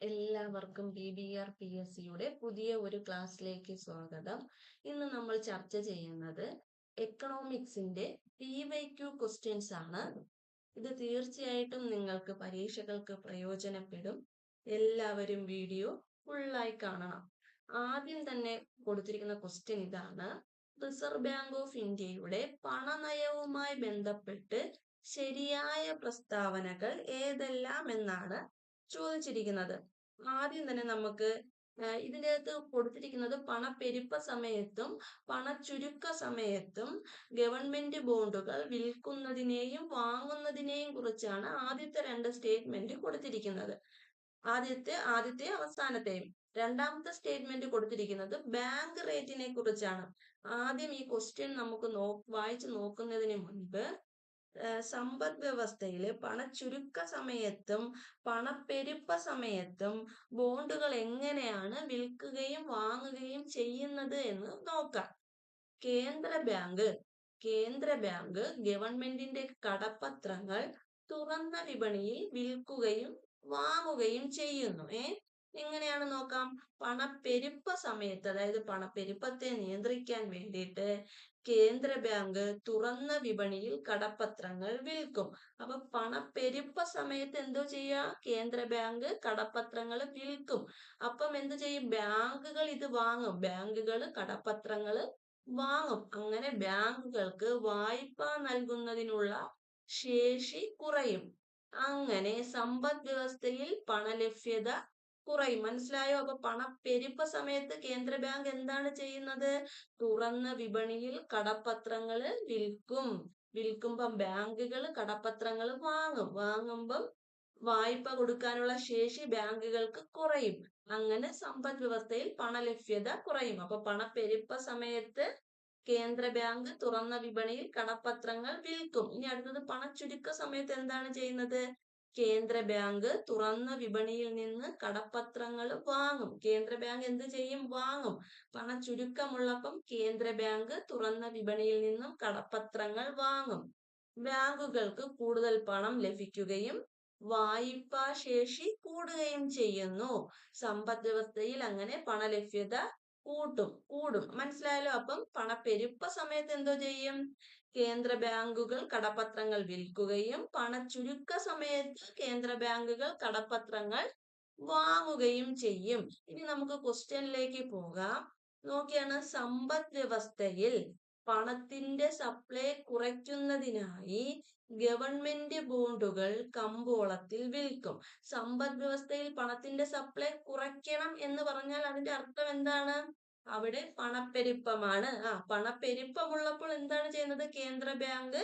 എല്ലാവർക്കും B B R P S സിയുടെ പുതിയ ഒരു ക്ലാസ്സിലേക്ക് സ്വാഗതം. ഇന്ന് നമ്മൾ ചർച്ച ചെയ്യുന്നത് എക്കണോമിക്സിന്റെ പി വൈ ക്യു ക്വസ്റ്റ്യൻസ് ആണ്. ഇത് തീർച്ചയായിട്ടും നിങ്ങൾക്ക് പരീക്ഷകൾക്ക് പ്രയോജനപ്പെടും. എല്ലാവരും വീഡിയോ ഫുള്ളായി കാണണം. ആദ്യം തന്നെ കൊടുത്തിരിക്കുന്ന ക്വസ്റ്റ്യൻ ഇതാണ്. റിസർവ് ബാങ്ക് ഓഫ് ഇന്ത്യയുടെ പണനയവുമായി ബന്ധപ്പെട്ട് ശരിയായ പ്രസ്താവനകൾ ഏതെല്ലാം എന്നാണ് ചോദിച്ചിരിക്കുന്നത്. ആദ്യം തന്നെ നമുക്ക് ഇതിന്റെ അകത്ത് കൊടുത്തിരിക്കുന്നത് പണപ്പെരുപ്പ സമയത്തും പണച്ചുരുക്ക സമയത്തും ഗവൺമെന്റ് ബോണ്ടുകൾ വിൽക്കുന്നതിനെയും വാങ്ങുന്നതിനെയും കുറിച്ചാണ് ആദ്യത്തെ രണ്ട് സ്റ്റേറ്റ്മെന്റ് കൊടുത്തിരിക്കുന്നത്. ആദ്യത്തെ ആദ്യത്തെ അവസാനത്തെയും. രണ്ടാമത്തെ സ്റ്റേറ്റ്മെന്റ് കൊടുത്തിരിക്കുന്നത് ബാങ്ക് റേറ്റിനെ കുറിച്ചാണ്. ആദ്യം ഈ ക്വസ്റ്റ്യൻ നമുക്ക് നോ വായിച്ചു നോക്കുന്നതിന് മുൻപ് സമ്പദ് വ്യവസ്ഥയിൽ പണച്ചുരുക്ക സമയത്തും പണപ്പെരുപ്പ സമയത്തും ബോണ്ടുകൾ എങ്ങനെയാണ് വിൽക്കുകയും വാങ്ങുകയും ചെയ്യുന്നത് എന്ന് നോക്കാം. കേന്ദ്ര ബാങ്ക് കേന്ദ്ര ബാങ്ക് ഗവൺമെന്റിന്റെ കടപ്പത്രങ്ങൾ തുറന്ന വിപണിയിൽ വിൽക്കുകയും വാങ്ങുകയും ചെയ്യുന്നു. ഏ എങ്ങനെയാണ് നോക്കാം? പണപ്പെരുപ്പ സമയത്ത് അതായത് പണപ്പെരുപ്പത്തെ നിയന്ത്രിക്കാൻ വേണ്ടിയിട്ട് കേന്ദ്ര ബാങ്ക് തുറന്ന വിപണിയിൽ കടപ്പത്രങ്ങൾ വിൽക്കും. അപ്പൊ പണപ്പെരുപ്പ സമയത്ത് എന്തോ ചെയ്യുക കേന്ദ്ര ബാങ്ക് കടപ്പത്രങ്ങൾ വിൽക്കും. അപ്പം എന്ത് ചെയ്യും? ബാങ്കുകൾ ഇത് വാങ്ങും. ബാങ്കുകൾ കടപ്പത്രങ്ങൾ വാങ്ങും. അങ്ങനെ ബാങ്കുകൾക്ക് വായ്പ നൽകുന്നതിനുള്ള ശേഷി കുറയും. അങ്ങനെ സമ്പദ് വ്യവസ്ഥയിൽ പണലഭ്യത കുറയും മനസ്സിലായോ? അപ്പൊ പണപ്പെരുപ്പ സമയത്ത് കേന്ദ്ര ബാങ്ക് എന്താണ് ചെയ്യുന്നത്? തുറന്ന വിപണിയിൽ കടപ്പത്രങ്ങൾ വിൽക്കും. വിൽക്കുമ്പം ബാങ്കുകൾ കടപ്പത്രങ്ങൾ വാങ്ങും. വാങ്ങുമ്പം വായ്പ കൊടുക്കാനുള്ള ശേഷി ബാങ്കുകൾക്ക് കുറയും. അങ്ങനെ സമ്പദ് വ്യവസ്ഥയിൽ പണലഭ്യത കുറയും. അപ്പൊ പണപ്പെരുപ്പ സമയത്ത് കേന്ദ്ര ബാങ്ക് തുറന്ന വിപണിയിൽ കടപ്പത്രങ്ങൾ വിൽക്കും. ഇനി അടുത്തത് പണച്ചുരുക്ക സമയത്ത് എന്താണ് ചെയ്യുന്നത്? കേന്ദ്ര ബാങ്ക് തുറന്ന വിപണിയിൽ നിന്ന് കടപ്പത്രങ്ങൾ വാങ്ങും. കേന്ദ്ര ബാങ്ക് എന്ത് ചെയ്യും? വാങ്ങും. പണ ചുരുക്കമുള്ളപ്പം കേന്ദ്ര ബാങ്ക് തുറന്ന വിപണിയിൽ നിന്നും കടപ്പത്രങ്ങൾ വാങ്ങും. ബാങ്കുകൾക്ക് കൂടുതൽ പണം ലഭിക്കുകയും വായ്പാ ശേഷി കൂടുകയും ചെയ്യുന്നു. സമ്പദ് വ്യവസ്ഥയിൽ അങ്ങനെ പണലഭ്യത കൂട്ടും കൂടും. മനസ്സിലായല്ലോ? അപ്പം പണപ്പെരുപ്പ സമയത്ത് എന്തോ ചെയ്യും? കേന്ദ്ര ബാങ്കുകൾ കടപ്പത്രങ്ങൾ വിൽക്കുകയും പണ ചുരുക്ക സമയത്ത് കേന്ദ്ര ബാങ്കുകൾ കടപ്പത്രങ്ങൾ വാങ്ങുകയും ചെയ്യും. ഇനി നമുക്ക് ക്വസ്റ്റ്യനിലേക്ക് പോകാം. നോക്കിയാണ് സമ്പദ് വ്യവസ്ഥയിൽ പണത്തിന്റെ സപ്ലൈ കുറയ്ക്കുന്നതിനായി ഗവൺമെന്റ് ബോണ്ടുകൾ കമ്പോളത്തിൽ വിൽക്കും. സമ്പദ് വ്യവസ്ഥയിൽ പണത്തിന്റെ സപ്ലൈ കുറയ്ക്കണം എന്ന് പറഞ്ഞാൽ അതിന്റെ അർത്ഥം എന്താണ്? അവിടെ പണപ്പെരുപ്പമാണ്. ആ പണപ്പെരുപ്പമുള്ളപ്പോൾ എന്താണ് ചെയ്യുന്നത്? കേന്ദ്ര ബാങ്ക്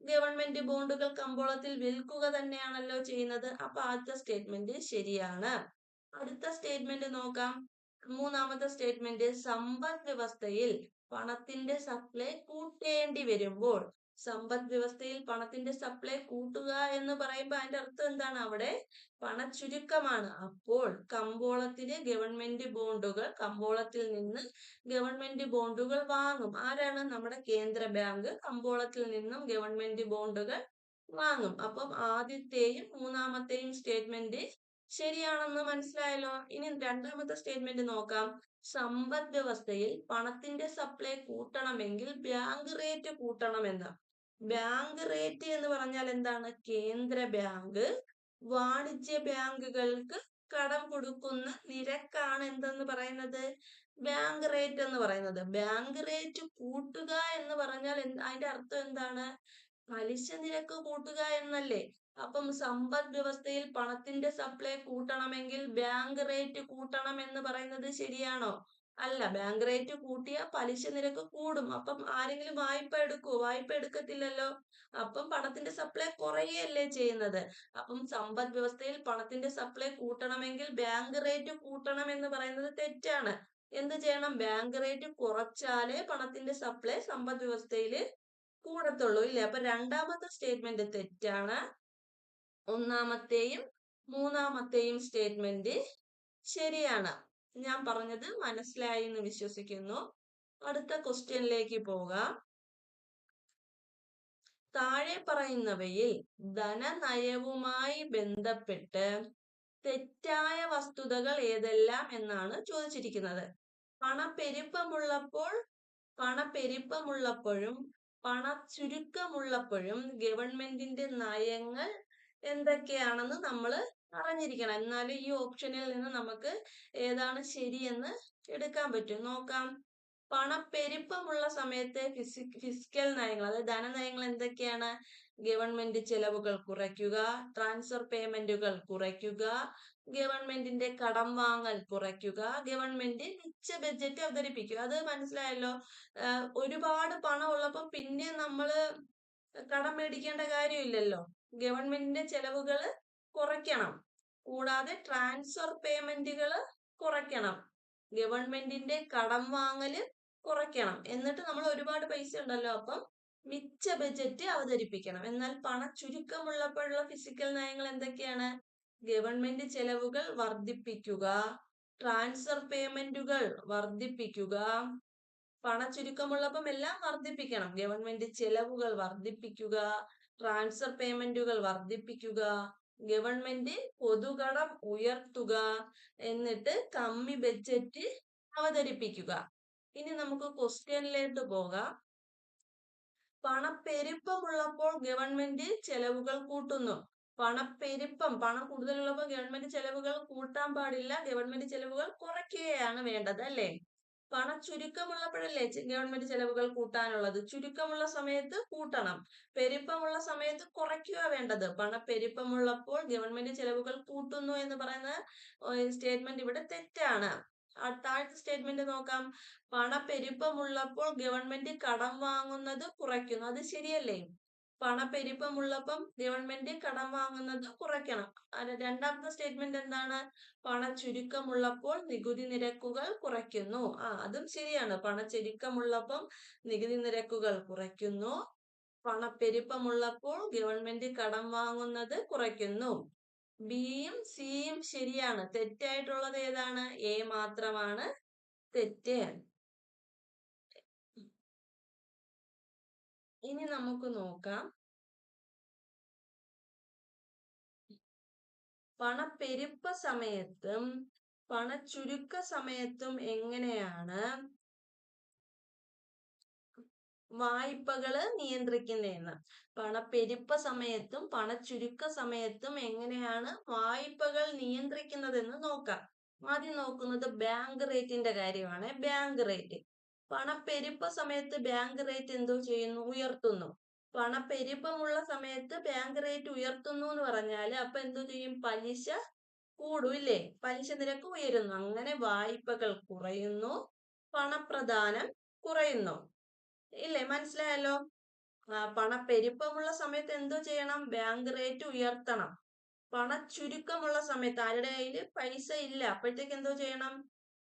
ഗവൺമെന്റ് ബോണ്ടുകൾ കമ്പോളത്തിൽ വിൽക്കുക തന്നെയാണല്ലോ ചെയ്യുന്നത്. അപ്പൊ ആദ്യത്തെ സ്റ്റേറ്റ്മെന്റ് ശരിയാണ്. അടുത്ത സ്റ്റേറ്റ്മെന്റ് നോക്കാം. മൂന്നാമത്തെ സ്റ്റേറ്റ്മെന്റ് സമ്പദ് വ്യവസ്ഥയിൽ പണത്തിന്റെ സപ്ലൈ കൂട്ടേണ്ടി വരുമ്പോൾ സമ്പദ് വ്യവസ്ഥയിൽ പണത്തിന്റെ സപ്ലൈ കൂട്ടുക എന്ന് പറയുമ്പോൾ അതിന്റെ അർത്ഥം എന്താണ്? അവിടെ പണച്ചുരുക്കമാണ്. അപ്പോൾ കമ്പോളത്തിന് ഗവൺമെന്റ് ബോണ്ടുകൾ കമ്പോളത്തിൽ നിന്ന് ഗവൺമെന്റ് ബോണ്ടുകൾ വാങ്ങും. ആരാണ്? നമ്മുടെ കേന്ദ്ര ബാങ്ക് കമ്പോളത്തിൽ നിന്നും ഗവൺമെന്റ് ബോണ്ടുകൾ വാങ്ങും. അപ്പം ആദ്യത്തെയും മൂന്നാമത്തെയും സ്റ്റേറ്റ്മെന്റ് ശരിയാണെന്ന് മനസ്സിലായല്ലോ? ഇനി രണ്ടാമത്തെ സ്റ്റേറ്റ്മെന്റ് നോക്കാം. സമ്പദ് വ്യവസ്ഥയിൽ പണത്തിന്റെ സപ്ലൈ കൂട്ടണമെങ്കിൽ ബാങ്ക് റേറ്റ് കൂട്ടണമെന്ന്. ബാങ്ക് റേറ്റ് എന്ന് പറഞ്ഞാൽ എന്താണ്? കേന്ദ്ര ബാങ്ക് വാണിജ്യ ബാങ്കുകൾക്ക് കടം കൊടുക്കുന്ന നിരക്കാണ് എന്തെന്ന് പറയുന്നത്? ബാങ്ക് റേറ്റ് എന്ന് പറയുന്നത്. ബാങ്ക് റേറ്റ് കൂട്ടുക എന്ന് പറഞ്ഞാൽ അതിന്റെ അർത്ഥം എന്താണ്? പലിശ നിരക്ക് കൂട്ടുക എന്നല്ലേ. അപ്പം സമ്പദ് വ്യവസ്ഥയിൽ പണത്തിന്റെ സപ്ലൈ കൂട്ടണമെങ്കിൽ ബാങ്ക് റേറ്റ് കൂട്ടണം എന്ന് പറയുന്നത് ശരിയാണോ? അല്ല ബാങ്ക് റേറ്റ് കൂട്ടിയ പലിശ നിരക്ക് കൂടും. അപ്പം ആരെങ്കിലും വായ്പ എടുക്കുവോ വായ്പ എടുക്കത്തില്ലല്ലോ. അപ്പം പണത്തിന്റെ സപ്ലൈ കുറയല്ലേ ചെയ്യുന്നത്? അപ്പം സമ്പദ് വ്യവസ്ഥയിൽ പണത്തിന്റെ സപ്ലൈ കൂട്ടണമെങ്കിൽ ബാങ്ക് റേറ്റ് കൂട്ടണം എന്ന് പറയുന്നത് തെറ്റാണ്. എന്ത് ചെയ്യണം? ബാങ്ക് റേറ്റ് കുറച്ചാലേ പണത്തിന്റെ സപ്ലൈ സമ്പദ് വ്യവസ്ഥയിൽ കൂടത്തുള്ളൂ ഇല്ലേ? അപ്പൊ രണ്ടാമത്തെ സ്റ്റേറ്റ്മെന്റ് തെറ്റാണ്. ഒന്നാമത്തെയും മൂന്നാമത്തെയും സ്റ്റേറ്റ്മെന്റ് ശരിയാണ്. ഞാൻ പറഞ്ഞത് മനസ്സിലായി എന്ന് വിശ്വസിക്കുന്നു. അടുത്ത ക്വസ്റ്റ്യനിലേക്ക് പോകാം. താഴെ പറയുന്നവയിൽ ധനനയവുമായി ബന്ധപ്പെട്ട് തെറ്റായ വസ്തുതകൾ ഏതെല്ലാം എന്നാണ് ചോദിച്ചിരിക്കുന്നത്. പണപ്പെരുപ്പമുള്ളപ്പോൾ പണപ്പെരുപ്പമുള്ളപ്പോഴും പണ ചുരുക്കമുള്ളപ്പോഴും ഗവൺമെന്റിന്റെ നയങ്ങൾ എന്തൊക്കെയാണെന്ന് നമ്മൾ അറിഞ്ഞിരിക്കണം. എന്നാലും ഈ ഓപ്ഷനിൽ നിന്ന് നമുക്ക് ഏതാണ് ശരിയെന്ന് എടുക്കാൻ പറ്റും. നോക്കാം. പണപ്പെരുപ്പമുള്ള സമയത്ത് ഫിസി ഫിസിക്കൽ നയങ്ങൾ അതായത് ധനനയങ്ങൾ എന്തൊക്കെയാണ്? ഗവൺമെന്റ് ചെലവുകൾ കുറയ്ക്കുക ട്രാൻസ്ഫർ പേയ്മെന്റുകൾ കുറയ്ക്കുക ഗവൺമെന്റിന്റെ കടം വാങ്ങൽ കുറയ്ക്കുക ഗവൺമെന്റ് മിച്ച ബഡ്ജറ്റ് അവതരിപ്പിക്കുക. അത് മനസ്സിലായല്ലോ? ഒരുപാട് പണം ഉള്ളപ്പോൾ പിന്നെ നമ്മൾ കടം മേടിക്കേണ്ട കാര്യമില്ലല്ലോ? ഗവൺമെന്റിന്റെ ചെലവുകൾ കുറയ്ക്കണം. കൂടാതെ ട്രാൻസ്ഫർ പേയ്മെന്റുകൾ കുറയ്ക്കണം. ഗവൺമെന്റിന്റെ കടം വാങ്ങൽ കുറയ്ക്കണം. എന്നിട്ട് നമ്മൾ ഒരുപാട് പൈസ ഉണ്ടല്ലോ അപ്പം മിച്ച ബജറ്റ് അവതരിപ്പിക്കണം. എന്നാൽ പണ ചുരുക്കമുള്ളപ്പോഴുള്ള ഫിസിക്കൽ നയങ്ങൾ എന്തൊക്കെയാണ്? ഗവൺമെന്റ് ചെലവുകൾ വർദ്ധിപ്പിക്കുക ട്രാൻസ്ഫർ പേയ്മെന്റുകൾ വർദ്ധിപ്പിക്കുക പണ ചുരുക്കമുള്ളപ്പം എല്ലാം വർദ്ധിപ്പിക്കണം. ഗവൺമെന്റ് ചെലവുകൾ വർദ്ധിപ്പിക്കുക ട്രാൻസ്ഫർ പേയ്മെന്റുകൾ വർദ്ധിപ്പിക്കുക ഗവൺമെന്റ് പൊതുകടം ഉയർത്തുക എന്നിട്ട് കമ്മി ബഡ്ജറ്റ് അവതരിപ്പിക്കുക. ഇനി നമുക്ക് ക്വസ്റ്റ്യനിലേക്ക് പോകാം. പണപ്പെരുപ്പമുള്ളപ്പോൾ ഗവൺമെന്റ് ചെലവുകൾ കൂട്ടുന്നു. പണപ്പെരുപ്പം പണം കൂടുതലുള്ളപ്പോൾ ഗവൺമെന്റ് ചെലവുകൾ കൂട്ടാൻ പാടില്ല. ഗവൺമെന്റ് ചെലവുകൾ കുറയ്ക്കുകയാണ് വേണ്ടത് അല്ലേ? പണ ചുരുക്കമുള്ളപ്പോഴല്ലേ ഗവൺമെന്റ് ചെലവുകൾ കൂട്ടാനുള്ളത്? ചുരുക്കമുള്ള സമയത്ത് കൂട്ടണം. പെരുപ്പമുള്ള സമയത്ത് കുറയ്ക്കുക വേണ്ടത്. പണ പെരുപ്പമുള്ളപ്പോൾ ഗവൺമെന്റ് ചെലവുകൾ കൂട്ടുന്നു എന്ന് പറയുന്ന സ്റ്റേറ്റ്മെന്റ് ഇവിടെ തെറ്റാണ്. താഴത്തെ സ്റ്റേറ്റ്മെന്റ് നോക്കാം. പണപ്പെരുപ്പമുള്ളപ്പോൾ ഗവൺമെന്റ് കടം വാങ്ങുന്നത് കുറയ്ക്കുന്നു. അത് ശരിയല്ലേ? പണപ്പെരുപ്പമുള്ളപ്പം ഗവൺമെന്റ് കടം വാങ്ങുന്നത് കുറയ്ക്കണം. രണ്ടാമത്തെ സ്റ്റേറ്റ്മെന്റ് എന്താണ്? പണ ചുരുക്കമുള്ളപ്പോൾ നികുതി നിരക്കുകൾ കുറയ്ക്കുന്നു. ആ അതും ശരിയാണ്. പണ ചുരുക്കമുള്ളപ്പം നികുതി നിരക്കുകൾ കുറയ്ക്കുന്നു. പണപ്പെരുപ്പമുള്ളപ്പോൾ ഗവൺമെന്റ് കടം വാങ്ങുന്നത് കുറയ്ക്കുന്നു. ബിയും സിയും ശരിയാണ്. തെറ്റായിട്ടുള്ളത് ഏതാണ്? എ മാത്രമാണ്. തെറ്റ്. ഇനി നമുക്ക് നോക്കാം. പണപ്പെരുപ്പ സമയത്തും പണച്ചുരുക്ക സമയത്തും എങ്ങനെയാണ് വായ്പകൾ നിയന്ത്രിക്കുന്നതെന്ന്? പണപ്പെരുപ്പ സമയത്തും പണച്ചുരുക്ക സമയത്തും എങ്ങനെയാണ് വായ്പകൾ നിയന്ത്രിക്കുന്നതെന്ന് നോക്കാം. ആദ്യം നോക്കുന്നത് ബാങ്ക് റേറ്റിന്റെ കാര്യമാണ്. Bank rate. പണപ്പെരുപ്പ സമയത്ത് ബാങ്ക് റേറ്റ് എന്തോ ചെയ്യുന്നു ഉയർത്തുന്നു. പണപ്പെരുപ്പമുള്ള സമയത്ത് ബാങ്ക് റേറ്റ് ഉയർത്തുന്നു എന്ന് പറഞ്ഞാൽ അപ്പൊ എന്തോ ചെയ്യും? പലിശ കൂടും ഇല്ലേ? പലിശ നിരക്ക് ഉയരുന്നു. അങ്ങനെ വായ്പകൾ കുറയുന്നു പണപ്രദാനം കുറയുന്നു. ഇല്ലേ? മനസ്സിലായല്ലോ? പണപ്പെരുപ്പമുള്ള സമയത്ത് എന്തോ ചെയ്യണം? ബാങ്ക് റേറ്റ് ഉയർത്തണം. പണ ചുരുക്കമുള്ള സമയത്ത് ആരുടെ കയ്യിൽ പൈസ ഇല്ല. അപ്പോഴത്തേക്ക് എന്തോ ചെയ്യണം?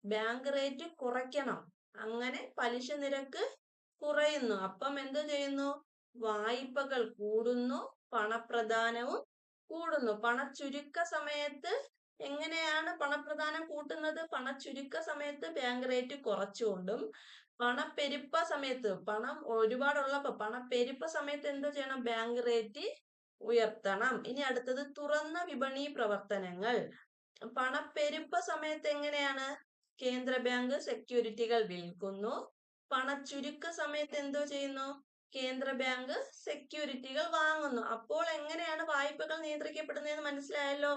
ബാങ്ക് റേറ്റ് കുറയ്ക്കണം. അങ്ങനെ പലിശ നിരക്ക് കുറയുന്നു. അപ്പം എന്ത് ചെയ്യുന്നു? വായ്പകൾ കൂടുന്നു പണപ്രധാനവും കൂടുന്നു. പണച്ചുരുക്ക സമയത്ത് എങ്ങനെയാണ് പണപ്രധാനം കൂട്ടുന്നത്? പണച്ചുരുക്ക സമയത്ത് ബാങ്ക് റേറ്റ് കുറച്ചുകൊണ്ടും പണപ്പെരുപ്പ സമയത്ത് പണം ഒരുപാടുള്ളപ്പോ പണപ്പെരുപ്പ സമയത്ത് എന്ത് ചെയ്യണം? ബാങ്ക് റേറ്റ് ഉയർത്തണം. ഇനി അടുത്തത് തുറന്ന വിപണി പ്രവർത്തനങ്ങൾ. പണപ്പെരുപ്പ സമയത്ത് എങ്ങനെയാണ്? കേന്ദ്ര ബാങ്ക് സെക്യൂരിറ്റികൾ വിൽക്കുന്നു. പണച്ചുരുക്ക സമയത്ത് എന്തോ ചെയ്യുന്നു? കേന്ദ്ര ബാങ്ക് സെക്യൂരിറ്റികൾ വാങ്ങുന്നു. അപ്പോൾ എങ്ങനെയാണ് വായ്പകൾ നിയന്ത്രിക്കപ്പെടുന്നതെന്ന് മനസ്സിലായല്ലോ?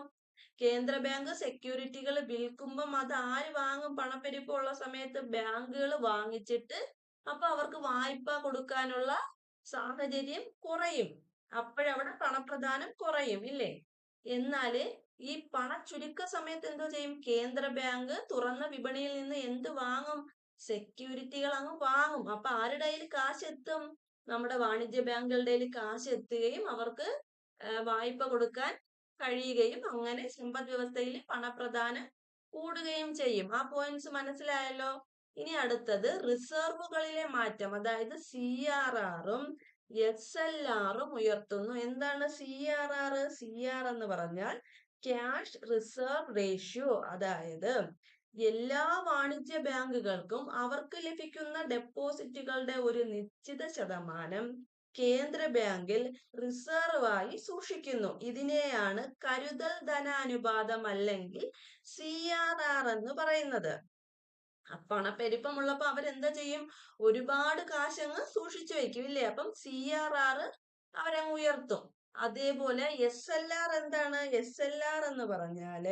കേന്ദ്ര ബാങ്ക് സെക്യൂരിറ്റികൾ വിൽക്കുമ്പം അത് ആര് വാങ്ങും? പണപ്പെരുപ്പമുള്ള സമയത്ത് ബാങ്കുകൾ വാങ്ങിച്ചിട്ട് അപ്പൊ അവർക്ക് വായ്പ കൊടുക്കാനുള്ള സാഹചര്യം കുറയും. അപ്പോഴവിടെ പണപ്രദാനം കുറയും ഇല്ലേ? എന്നാൽ ഈ പണ ചുരുക്ക സമയത്ത് എന്തോ ചെയ്യും? കേന്ദ്ര ബാങ്ക് തുറന്ന വിപണിയിൽ നിന്ന് എന്ത് വാങ്ങും? സെക്യൂരിറ്റികൾ അങ്ങ് വാങ്ങും. അപ്പൊ ആരുടെ കയ്യിൽ കാശ് എത്തും നമ്മുടെ വാണിജ്യ ബാങ്കുകളുടെ കയ്യിൽ കാശ് എത്തുകയും അവർക്ക് വായ്പ കൊടുക്കാൻ കഴിയുകയും അങ്ങനെ സമ്പദ് വ്യവസ്ഥയിൽ പണപ്രധാനം കൂടുകയും ചെയ്യും. ആ പോയിന്റ്സ് മനസ്സിലായല്ലോ? ഇനി അടുത്തത് റിസർവുകളിലെ മാറ്റം. അതായത് സി ആർ ആറും എസ് എൽ ആറും ഉയർത്തുന്നു. എന്താണ് C R R C R എന്ന് പറഞ്ഞാൽ ക്യാഷ് റിസർവ് റേഷ്യോ അതായത് എല്ലാ വാണിജ്യ ബാങ്കുകൾക്കും അവർക്ക് ലഭിക്കുന്ന ഡെപ്പോസിറ്റുകളുടെ ഒരു നിശ്ചിത ശതമാനം കേന്ദ്ര ബാങ്കിൽ റിസർവ് ആയി സൂക്ഷിക്കുന്നു. ഇതിനെയാണ് കരുതൽ ധനാനുപാതം അല്ലെങ്കിൽ സി ആർ ആർ എന്ന് പറയുന്നത്. പണപ്പെരുപ്പമുള്ളപ്പോ അവരെന്താ ചെയ്യും? ഒരുപാട് കാശങ്ങ് സൂക്ഷിച്ചു വെക്കും ഇല്ലേ? അപ്പം സി ആർ ആർ അവരങ്ങ് ഉയർത്തും. അതേപോലെ എസ് എൽ ആർ എന്താണ്? എസ് എൽ ആർ എന്ന് പറഞ്ഞാൽ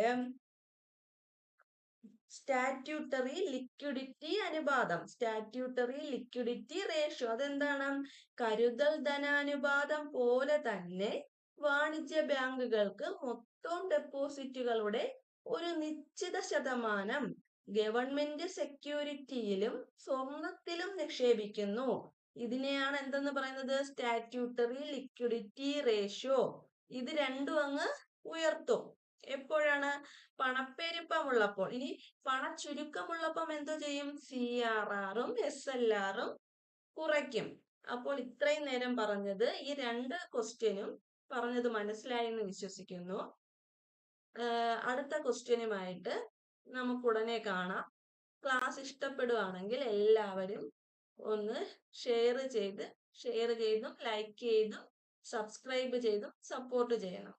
സ്റ്റാറ്റ്യൂട്ടറി ലിക്വിഡിറ്റി അനുപാതം. സ്റ്റാറ്റ്യൂട്ടറി ലിക്വിഡിറ്റി റേഷ്യോ അതെന്താണ്? കരുതൽ ധനാനുപാതം പോലെ തന്നെ വാണിജ്യ ബാങ്കുകൾക്ക് മൊത്തം ഡെപ്പോസിറ്റുകളുടെ ഒരു നിശ്ചിത ശതമാനം ഗവൺമെന്റ് സെക്യൂരിറ്റിയിലും സ്വർണത്തിലും നിക്ഷേപിക്കുന്നു. ഇതിനെയാണ് എന്തെന്ന് പറയുന്നത്? സ്റ്റാറ്റ്യൂട്ടറി ലിക്വിഡിറ്റി റേഷ്യോ ഇത് രണ്ടും അങ്ങ് ഉയർത്തും. എപ്പോഴാണ്? പണപ്പെരുപ്പം ഉള്ളപ്പോൾ ഇനി പണച്ചുരുക്കമുള്ളപ്പം എന്തോ ചെയ്യും? സി ആർ ആറും എസ് എൽ ആറും കുറയ്ക്കും. അപ്പോൾ ഇത്രയും നേരം പറഞ്ഞത് ഈ രണ്ട് ക്വസ്റ്റ്യനും പറഞ്ഞത് മനസ്സിലായി എന്ന് വിശ്വസിക്കുന്നു. അടുത്ത ക്വസ്റ്റ്യനുമായിട്ട് നമുക്ക് ഉടനെ കാണാം. ക്ലാസ് ഇഷ്ടപ്പെടുവാണെങ്കിൽ എല്ലാവരും ഒന്ന് ഷെയർ ചെയ്ത് ഷെയർ ചെയ്തും ലൈക്ക് ചെയ്തും സബ്സ്ക്രൈബ് ചെയ്തും സപ്പോർട്ട് ചെയ്യണം.